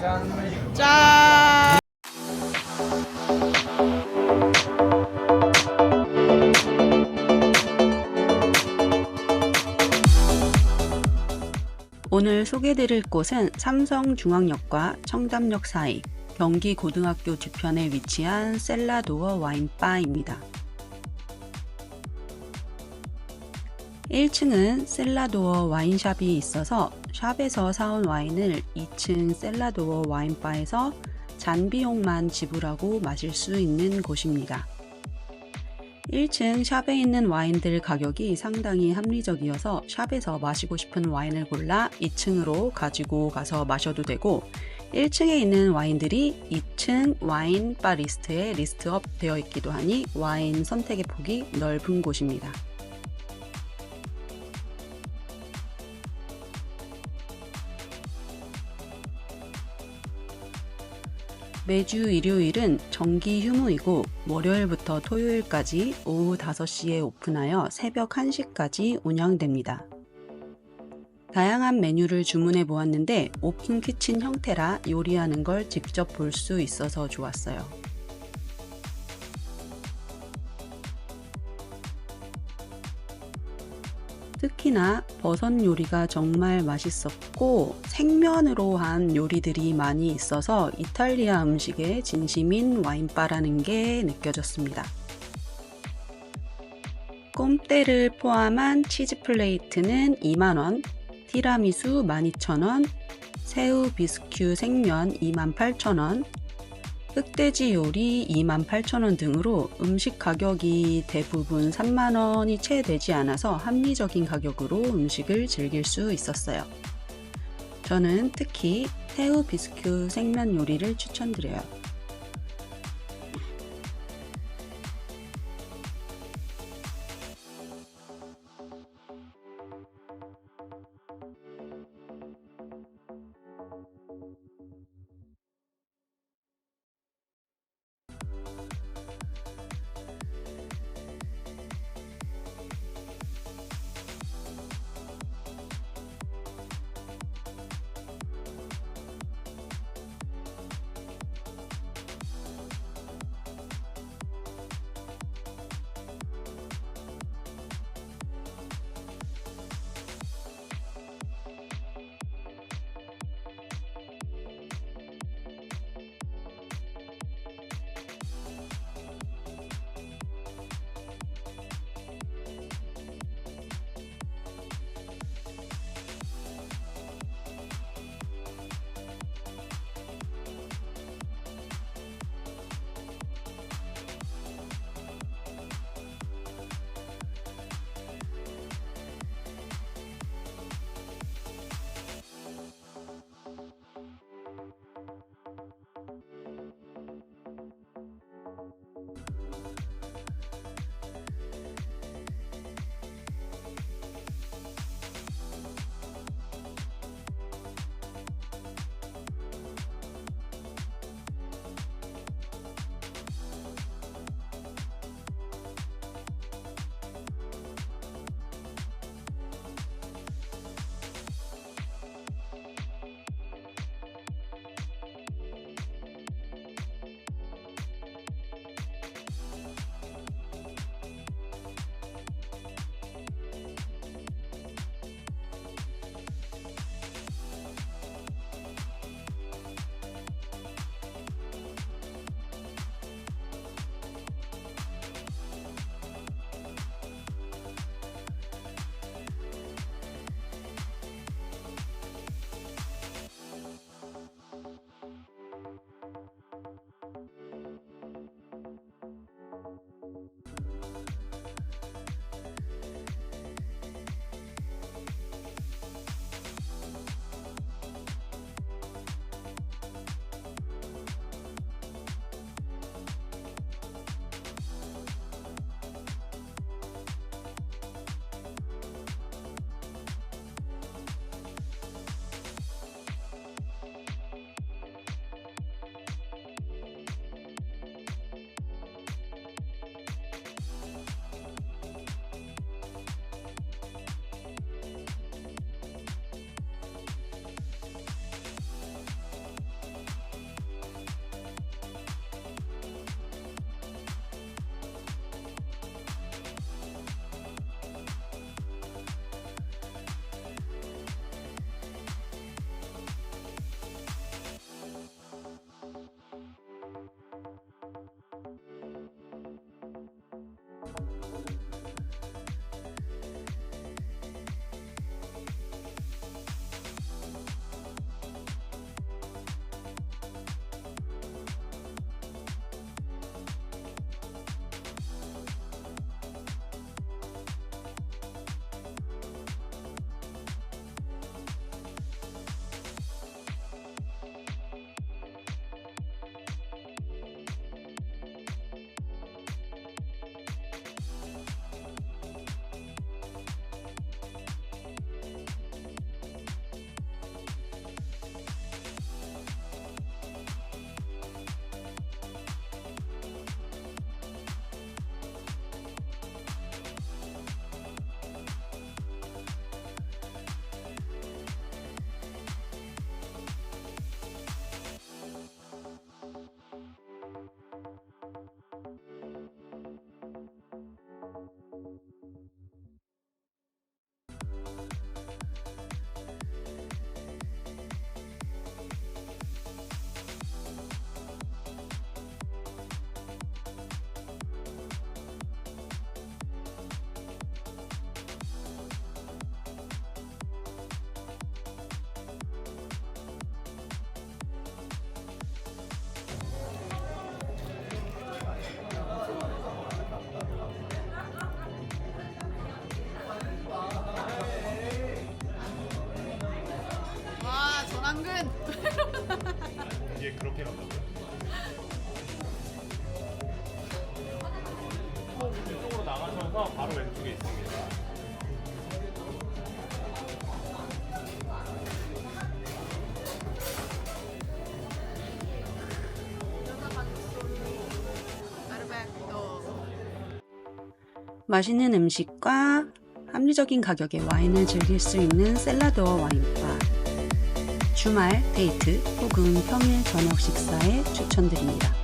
짠! 오늘 소개드릴 곳은 삼성중앙역과 청담역 사이 경기 고등학교 뒤편에 위치한 셀라도어 와인바입니다. 1층은 셀라도어 와인샵이 있어서 샵에서 사온 와인을 2층 셀라도어 와인바에서 잔 비용만 지불하고 마실 수 있는 곳입니다. 1층 샵에 있는 와인들 가격이 상당히 합리적이어서 샵에서 마시고 싶은 와인을 골라 2층으로 가지고 가서 마셔도 되고 1층에 있는 와인들이 2층 와인 바 리스트에 리스트업 되어 있기도 하니 와인 선택의 폭이 넓은 곳입니다. 매주 일요일은 정기 휴무이고 월요일부터 토요일까지 오후 5시에 오픈하여 새벽 1시까지 운영됩니다. 다양한 메뉴를 주문해 보았는데 오픈 키친 형태라 요리하는 걸 직접 볼 수 있어서 좋았어요. 특히나 버섯 요리가 정말 맛있었고 생면으로 한 요리들이 많이 있어서 이탈리아 음식에 진심인 와인바라는 게 느껴졌습니다. 꼼대를 포함한 치즈 플레이트는 2만원, 티라미수 12,000원, 새우 비스큐 생면 28,000원, 흑돼지 요리 28,000원 등으로 음식 가격이 대부분 3만원이 채 되지 않아서 합리적인 가격으로 음식을 즐길 수 있었어요. 저는 특히 새우 비스큐 생면 요리를 추천드려요. 뒤에 그렇게 간다고요? 이쪽으로 나가셔서 바로 왼쪽에 있습니다. 맛있는 음식과 합리적인 가격의 와인을 즐길 수 있는 셀라도어 와인바. 주말 데이트 혹은 평일 저녁 식사에 추천드립니다.